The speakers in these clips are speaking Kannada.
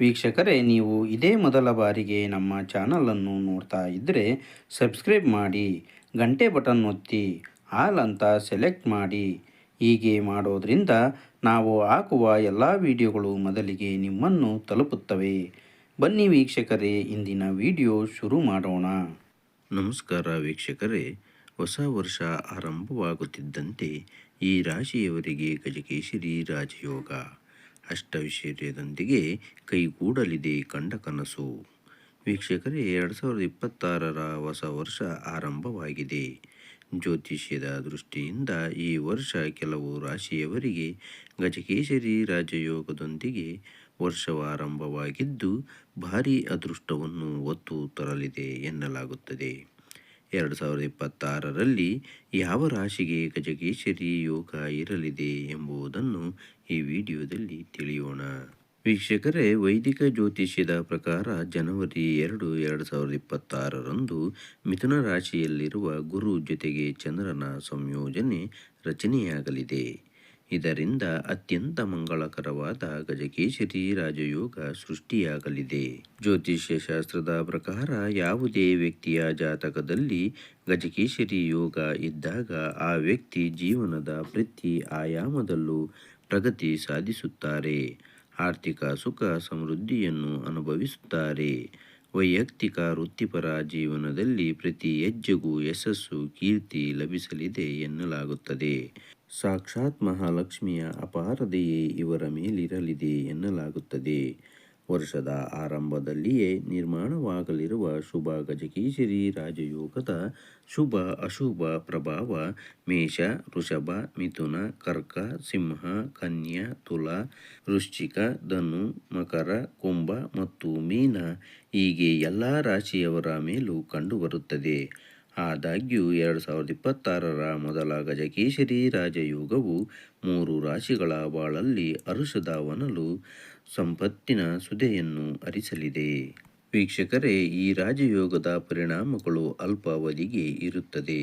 ವೀಕ್ಷಕರೇ, ನೀವು ಇದೇ ಮೊದಲ ಬಾರಿಗೆ ನಮ್ಮ ಚಾನಲನ್ನು ನೋಡ್ತಾ ಇದ್ದರೆ ಸಬ್ಸ್ಕ್ರೈಬ್ ಮಾಡಿ, ಗಂಟೆ ಬಟನ್ ಒತ್ತಿ, ಆಲ್ ಅಂತ ಸೆಲೆಕ್ಟ್ ಮಾಡಿ. ಹೀಗೆ ಮಾಡೋದರಿಂದ ನಾವು ಹಾಕುವ ಎಲ್ಲ ವಿಡಿಯೋಗಳು ಮೊದಲಿಗೆ ನಿಮ್ಮನ್ನು ತಲುಪುತ್ತವೆ. ಬನ್ನಿ ವೀಕ್ಷಕರೇ, ಇಂದಿನ ವಿಡಿಯೋ ಶುರು ಮಾಡೋಣ. ನಮಸ್ಕಾರ ವೀಕ್ಷಕರೇ, ಹೊಸ ವರ್ಷ ಆರಂಭವಾಗುತ್ತಿದ್ದಂತೆ ಈ ರಾಶಿಯವರಿಗೆ ಗಜಕೇಶರಿ ರಾಜಯೋಗ. ಅಷ್ಟೈಶ್ವರ್ಯದೊಂದಿಗೆ ಕೈಗೂಡಲಿದೆ ಕಂಡ ಕನಸು. ವೀಕ್ಷಕರೇ, ಎರಡು ಸಾವಿರದ ಇಪ್ಪತ್ತಾರರ ಹೊಸ ವರ್ಷ ಆರಂಭವಾಗಿದೆ. ಜ್ಯೋತಿಷ್ಯದ ದೃಷ್ಟಿಯಿಂದ ಈ ವರ್ಷ ಕೆಲವು ರಾಶಿಯವರಿಗೆ ಗಜಕೇಶರಿ ರಾಜಯೋಗದೊಂದಿಗೆ ವರ್ಷವು ಆರಂಭವಾಗಿದ್ದು ಭಾರೀ ಅದೃಷ್ಟವನ್ನು ಒತ್ತು ತರಲಿದೆ ಎನ್ನಲಾಗುತ್ತದೆ. ಎರಡು ಸಾವಿರದ ಇಪ್ಪತ್ತಾರರಲ್ಲಿ ಯಾವ ರಾಶಿಗೆ ಗಜಕೇಶರಿ ಯೋಗ ಇರಲಿದೆ ಎಂಬುದನ್ನು ಈ ವಿಡಿಯೋದಲ್ಲಿ ತಿಳಿಯೋಣ. ವೀಕ್ಷಕರೇ, ವೈದಿಕ ಜ್ಯೋತಿಷ್ಯದ ಪ್ರಕಾರ ಜನವರಿ ಎರಡು ಎರಡು ಸಾವಿರದ ಇಪ್ಪತ್ತಾರರಂದು ಮಿಥುನ ರಾಶಿಯಲ್ಲಿರುವ ಗುರು ಜೊತೆಗೆ ಚಂದ್ರನ ಸಂಯೋಜನೆ ರಚನೆಯಾಗಲಿದೆ. ಇದರಿಂದ ಅತ್ಯಂತ ಮಂಗಳಕರವಾದ ಗಜಕೇಶರಿ ರಾಜಯೋಗ ಸೃಷ್ಟಿಯಾಗಲಿದೆ. ಜ್ಯೋತಿಷ್ಯ ಶಾಸ್ತ್ರದ ಪ್ರಕಾರ ಯಾವುದೇ ವ್ಯಕ್ತಿಯ ಜಾತಕದಲ್ಲಿ ಗಜಕೇಶರಿ ಯೋಗ ಇದ್ದಾಗ ಆ ವ್ಯಕ್ತಿ ಜೀವನದ ಪ್ರತಿ ಆಯಾಮದಲ್ಲೂ ಪ್ರಗತಿ ಸಾಧಿಸುತ್ತಾರೆ. ಆರ್ಥಿಕ ಸುಖ ಸಮೃದ್ಧಿಯನ್ನು ಅನುಭವಿಸುತ್ತಾರೆ. ವೈಯಕ್ತಿಕ ವೃತ್ತಿಪರ ಜೀವನದಲ್ಲಿ ಪ್ರತಿ ಹೆಜ್ಜೆಗೂ ಯಶಸ್ಸು, ಕೀರ್ತಿ ಲಭಿಸಲಿದೆ ಎನ್ನಲಾಗುತ್ತದೆ. ಸಾಕ್ಷಾತ್ ಮಹಾಲಕ್ಷ್ಮಿಯ ಅಪಾರದೆಯೇ ಇವರ ಮೇಲಿರಲಿದೆ ಎನ್ನಲಾಗುತ್ತದೆ. ವರ್ಷದ ಆರಂಭದಲ್ಲಿಯೇ ನಿರ್ಮಾಣವಾಗಲಿರುವ ಶುಭ ಗಜಕೇಶರಿ ರಾಜಯೋಗದ ಶುಭ ಅಶುಭ ಪ್ರಭಾವ ಮೇಷ, ವೃಷಭ, ಮಿಥುನ, ಕರ್ಕ, ಸಿಂಹ, ಕನ್ಯಾ, ತುಲಾ, ವೃಶ್ಚಿಕ, ಧನು, ಮಕರ, ಕುಂಭ ಮತ್ತು ಮೀನ ಹೀಗೆ ಎಲ್ಲ ರಾಶಿಯವರ ಮೇಲೂ ಕಂಡುಬರುತ್ತದೆ. ಆದಾಗ್ಯೂ ಎರಡು ಸಾವಿರದ ಇಪ್ಪತ್ತಾರರ ಮೊದಲ ಗಜಕೇಶರಿ ರಾಜಯೋಗವು ಮೂರು ರಾಶಿಗಳ ಬಾಳಲ್ಲಿ ಅರುಷದ ವನಲು ಸಂಪತ್ತಿನ ಸುದೆಯನ್ನು ಅರಿಸಲಿದೆ. ವೀಕ್ಷಕರೇ, ಈ ರಾಜಯೋಗದ ಪರಿಣಾಮಗಳು ಅಲ್ಪಾವಧಿಗೆ ಇರುತ್ತದೆ.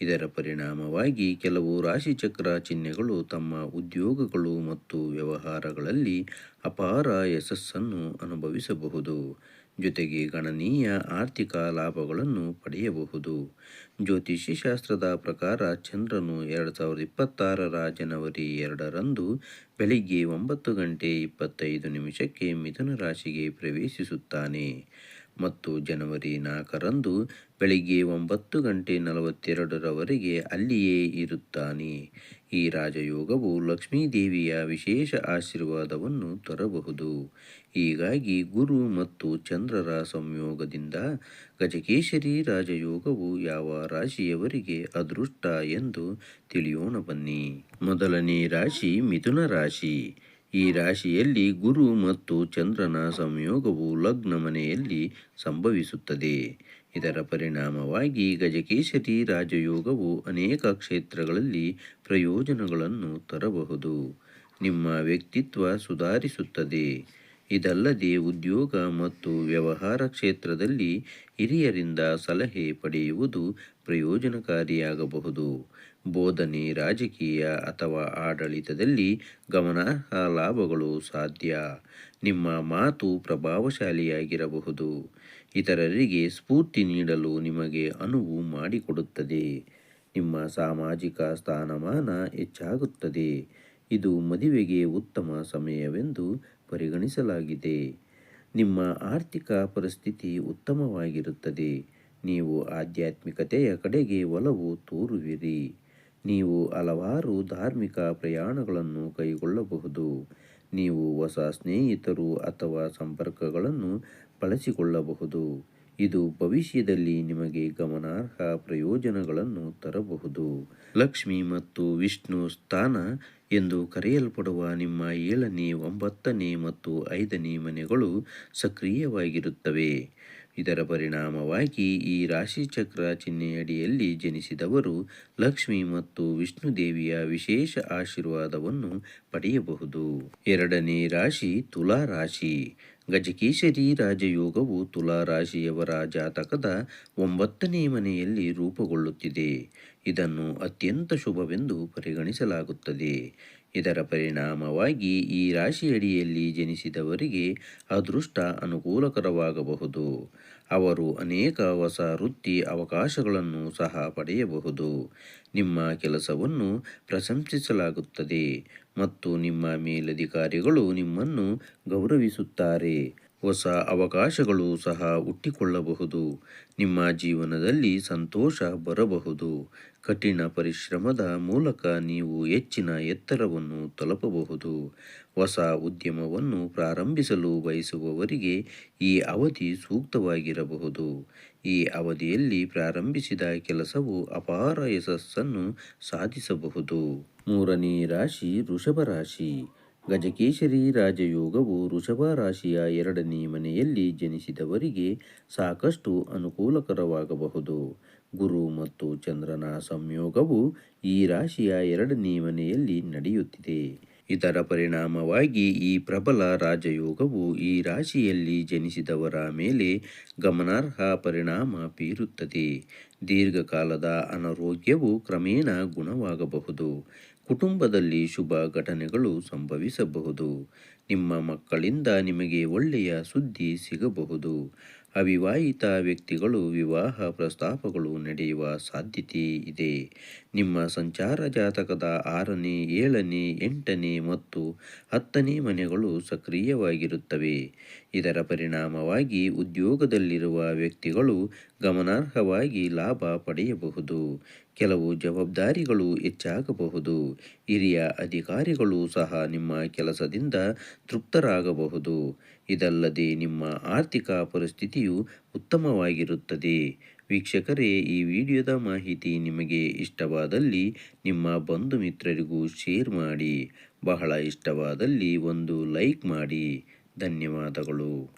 ಇದರ ಪರಿಣಾಮವಾಗಿ ಕೆಲವು ರಾಶಿಚಕ್ರ ಚಿಹ್ನೆಗಳು ತಮ್ಮ ಉದ್ಯೋಗಗಳು ಮತ್ತು ವ್ಯವಹಾರಗಳಲ್ಲಿ ಅಪಾರ ಯಶಸ್ಸನ್ನು ಅನುಭವಿಸಬಹುದು. ಜೊತೆಗೆ ಗಣನೀಯ ಆರ್ಥಿಕ ಲಾಭಗಳನ್ನು ಪಡೆಯಬಹುದು. ಜ್ಯೋತಿಷ್ಯ ಶಾಸ್ತ್ರದ ಪ್ರಕಾರ ಚಂದ್ರನು ಎರಡು ಸಾವಿರದ ಇಪ್ಪತ್ತಾರರ ಜನವರಿ ಎರಡರಂದು ಬೆಳಿಗ್ಗೆ ಒಂಬತ್ತು ಗಂಟೆ ಇಪ್ಪತ್ತೈದು ನಿಮಿಷಕ್ಕೆ ಮಿಥುನ ರಾಶಿಗೆ ಪ್ರವೇಶಿಸುತ್ತಾನೆ. ಮತ್ತು ಜನವರಿ ನಾಲ್ಕರಂದು ಬೆಳಿಗ್ಗೆ ಒಂಬತ್ತು ಗಂಟೆ ನಲವತ್ತೆರಡರವರೆಗೆ ಅಲ್ಲಿಯೇ ಇರುತ್ತಾನೆ. ಈ ರಾಜಯೋಗವು ಲಕ್ಷ್ಮೀದೇವಿಯ ವಿಶೇಷ ಆಶೀರ್ವಾದವನ್ನು ತರಬಹುದು. ಹೀಗಾಗಿ ಗುರು ಮತ್ತು ಚಂದ್ರರ ಸಂಯೋಗದಿಂದ ಗಜಕೇಶರಿ ರಾಜಯೋಗವು ಯಾವ ರಾಶಿಯವರಿಗೆ ಅದೃಷ್ಟ ಎಂದು ತಿಳಿಯೋಣ ಬನ್ನಿ. ಮೊದಲನೇ ರಾಶಿ ಮಿಥುನ ರಾಶಿ. ಈ ರಾಶಿಯಲ್ಲಿ ಗುರು ಮತ್ತು ಚಂದ್ರನ ಸಂಯೋಗವು ಲಗ್ನ ಮನೆಯಲ್ಲಿ ಸಂಭವಿಸುತ್ತದೆ. ಇದರ ಪರಿಣಾಮವಾಗಿ ಗಜಕೇಶರಿ ರಾಜಯೋಗವು ಅನೇಕ ಕ್ಷೇತ್ರಗಳಲ್ಲಿ ಪ್ರಯೋಜನಗಳನ್ನು ತರಬಹುದು. ನಿಮ್ಮ ವ್ಯಕ್ತಿತ್ವ ಸುಧಾರಿಸುತ್ತದೆ. ಇದಲ್ಲದೆ ಉದ್ಯೋಗ ಮತ್ತು ವ್ಯವಹಾರ ಕ್ಷೇತ್ರದಲ್ಲಿ ಹಿರಿಯರಿಂದ ಸಲಹೆ ಪಡೆಯುವುದು ಪ್ರಯೋಜನಕಾರಿಯಾಗಬಹುದು. ಬೋಧನೆ ರಾಜಕೀಯ ಅಥವಾ ಆಡಳಿತದಲ್ಲಿ ಗಮನಾರ್ಹ ಲಾಭಗಳು ಸಾಧ್ಯ. ನಿಮ್ಮ ಮಾತು ಪ್ರಭಾವಶಾಲಿಯಾಗಿರಬಹುದು. ಇತರರಿಗೆ ಸ್ಫೂರ್ತಿ ನೀಡಲು ನಿಮಗೆ ಅನುವು ಮಾಡಿಕೊಡುತ್ತದೆ. ನಿಮ್ಮ ಸಾಮಾಜಿಕ ಸ್ಥಾನಮಾನ ಹೆಚ್ಚಾಗುತ್ತದೆ. ಇದು ಮದುವೆಗೆ ಉತ್ತಮ ಸಮಯವೆಂದು ಪರಿಗಣಿಸಲಾಗಿದೆ. ನಿಮ್ಮ ಆರ್ಥಿಕ ಪರಿಸ್ಥಿತಿ ಉತ್ತಮವಾಗಿರುತ್ತದೆ. ನೀವು ಆಧ್ಯಾತ್ಮಿಕತೆಯ ಕಡೆಗೆ ಒಲವು ತೋರುವಿರಿ. ನೀವು ಹಲವಾರು ಧಾರ್ಮಿಕ ಪ್ರಯಾಣಗಳನ್ನು ಕೈಗೊಳ್ಳಬಹುದು. ನೀವು ಹೊಸ ಸ್ನೇಹಿತರು ಅಥವಾ ಸಂಪರ್ಕಗಳನ್ನು ಬಳಸಿಕೊಳ್ಳಬಹುದು. ಇದು ಭವಿಷ್ಯದಲ್ಲಿ ನಿಮಗೆ ಗಮನಾರ್ಹ ಪ್ರಯೋಜನಗಳನ್ನು ತರಬಹುದು. ಲಕ್ಷ್ಮಿ ಮತ್ತು ವಿಷ್ಣು ಸ್ಥಾನ ಎಂದು ಕರೆಯಲ್ಪಡುವ ನಿಮ್ಮ ಏಳನೇ, ಒಂಬತ್ತನೇ ಮತ್ತು ಐದನೇ ಮನೆಗಳು ಸಕ್ರಿಯವಾಗಿರುತ್ತವೆ. ಇದರ ಪರಿಣಾಮವಾಗಿ ಈ ರಾಶಿಚಕ್ರ ಚಿಹ್ನೆಯಡಿಯಲ್ಲಿ ಜನಿಸಿದವರು ಲಕ್ಷ್ಮಿ ಮತ್ತು ವಿಷ್ಣು ದೇವಿಯ ವಿಶೇಷ ಆಶೀರ್ವಾದವನ್ನು ಪಡೆಯಬಹುದು. ಎರಡನೇ ರಾಶಿ ತುಲಾ ರಾಶಿ. ಗಜಕೇಶರಿ ರಾಜಯೋಗವು ತುಲಾ ರಾಶಿಯವರ ಜಾತಕದ ಒಂಬತ್ತನೇ ಮನೆಯಲ್ಲಿ ರೂಪುಗೊಳ್ಳುತ್ತಿದೆ. ಇದನ್ನು ಅತ್ಯಂತ ಶುಭವೆಂದು ಪರಿಗಣಿಸಲಾಗುತ್ತದೆ. ಇದರ ಪರಿಣಾಮವಾಗಿ ಈ ರಾಶಿಯಡಿಯಲ್ಲಿ ಜನಿಸಿದವರಿಗೆ ಅದೃಷ್ಟ ಅನುಕೂಲಕರವಾಗಬಹುದು. ಅವರು ಅನೇಕ ಹೊಸ ವೃತ್ತಿ ಅವಕಾಶಗಳನ್ನು ಸಹ ಪಡೆಯಬಹುದು. ನಿಮ್ಮ ಕೆಲಸವನ್ನು ಪ್ರಶಂಸಿಸಲಾಗುತ್ತದೆ ಮತ್ತು ನಿಮ್ಮ ಮೇಲಧಿಕಾರಿಗಳು ನಿಮ್ಮನ್ನು ಗೌರವಿಸುತ್ತಾರೆ. ಹೊಸ ಅವಕಾಶಗಳು ಸಹ ಹುಟ್ಟಿಕೊಳ್ಳಬಹುದು. ನಿಮ್ಮ ಜೀವನದಲ್ಲಿ ಸಂತೋಷ ಬರಬಹುದು. ಕಠಿಣ ಪರಿಶ್ರಮದ ಮೂಲಕ ನೀವು ಹೆಚ್ಚಿನ ಎತ್ತರವನ್ನು ತಲುಪಬಹುದು. ಹೊಸ ಉದ್ಯಮವನ್ನು ಪ್ರಾರಂಭಿಸಲು ಬಯಸುವವರಿಗೆ ಈ ಅವಧಿ ಸೂಕ್ತವಾಗಿರಬಹುದು. ಈ ಅವಧಿಯಲ್ಲಿ ಪ್ರಾರಂಭಿಸಿದ ಕೆಲಸವು ಅಪಾರ ಯಶಸ್ಸನ್ನು ಸಾಧಿಸಬಹುದು. ಮೂರನೇ ರಾಶಿ, ವೃಷಭ ರಾಶಿ. ಗಜಕೇಶರಿ ರಾಜಯೋಗವು ವೃಷಭ ರಾಶಿಯ ಎರಡನೇ ಮನೆಯಲ್ಲಿ ಜನಿಸಿದವರಿಗೆ ಸಾಕಷ್ಟು ಅನುಕೂಲಕರವಾಗಬಹುದು. ಗುರು ಮತ್ತು ಚಂದ್ರನ ಸಂಯೋಗವು ಈ ರಾಶಿಯ ಎರಡನೇ ಮನೆಯಲ್ಲಿ ನಡೆಯುತ್ತಿದೆ. ಇದರ ಪರಿಣಾಮವಾಗಿ ಈ ಪ್ರಬಲ ರಾಜಯೋಗವು ಈ ರಾಶಿಯಲ್ಲಿ ಜನಿಸಿದವರ ಮೇಲೆ ಗಮನಾರ್ಹ ಪರಿಣಾಮ ಬೀರುತ್ತದೆ. ದೀರ್ಘಕಾಲದ ಅನಾರೋಗ್ಯವು ಕ್ರಮೇಣ ಗುಣವಾಗಬಹುದು. ಕುಟುಂಬದಲ್ಲಿ ಶುಭ ಘಟನೆಗಳು ಸಂಭವಿಸಬಹುದು. ನಿಮ್ಮ ಮಕ್ಕಳಿಂದ ನಿಮಗೆ ಒಳ್ಳೆಯ ಸುದ್ದಿ ಸಿಗಬಹುದು. ಅವಿವಾಹಿತ ವ್ಯಕ್ತಿಗಳು ವಿವಾಹ ಪ್ರಸ್ತಾಪಗಳು ನಡೆಯುವ ಸಾಧ್ಯತೆ ಇದೆ. ನಿಮ್ಮ ಸಂಚಾರ ಜಾತಕದ ಆರನೇ, ಏಳನೇ, ಎಂಟನೇ ಮತ್ತು ಹತ್ತನೇ ಮನೆಗಳು ಸಕ್ರಿಯವಾಗಿರುತ್ತವೆ. ಇದರ ಪರಿಣಾಮವಾಗಿ ಉದ್ಯೋಗದಲ್ಲಿರುವ ವ್ಯಕ್ತಿಗಳು ಗಮನಾರ್ಹವಾಗಿ ಲಾಭ ಪಡೆಯಬಹುದು. ಕೆಲವು ಜವಾಬ್ದಾರಿಗಳು ಹೆಚ್ಚಾಗಬಹುದು. ಹಿರಿಯ ಅಧಿಕಾರಿಗಳು ಸಹ ನಿಮ್ಮ ಕೆಲಸದಿಂದ ತೃಪ್ತರಾಗಬಹುದು. ಇದಲ್ಲದೆ ನಿಮ್ಮ ಆರ್ಥಿಕ ಪರಿಸ್ಥಿತಿಯು ಉತ್ತಮವಾಗಿರುತ್ತದೆ. ವೀಕ್ಷಕರೇ, ಈ ವಿಡಿಯೋದ ಮಾಹಿತಿ ನಿಮಗೆ ಇಷ್ಟವಾದಲ್ಲಿ ನಿಮ್ಮ ಬಂಧು ಮಿತ್ರರಿಗೂ ಶೇರ್ ಮಾಡಿ. ಬಹಳ ಇಷ್ಟವಾದಲ್ಲಿ ಒಂದು ಲೈಕ್ ಮಾಡಿ. ಧನ್ಯವಾದಗಳು.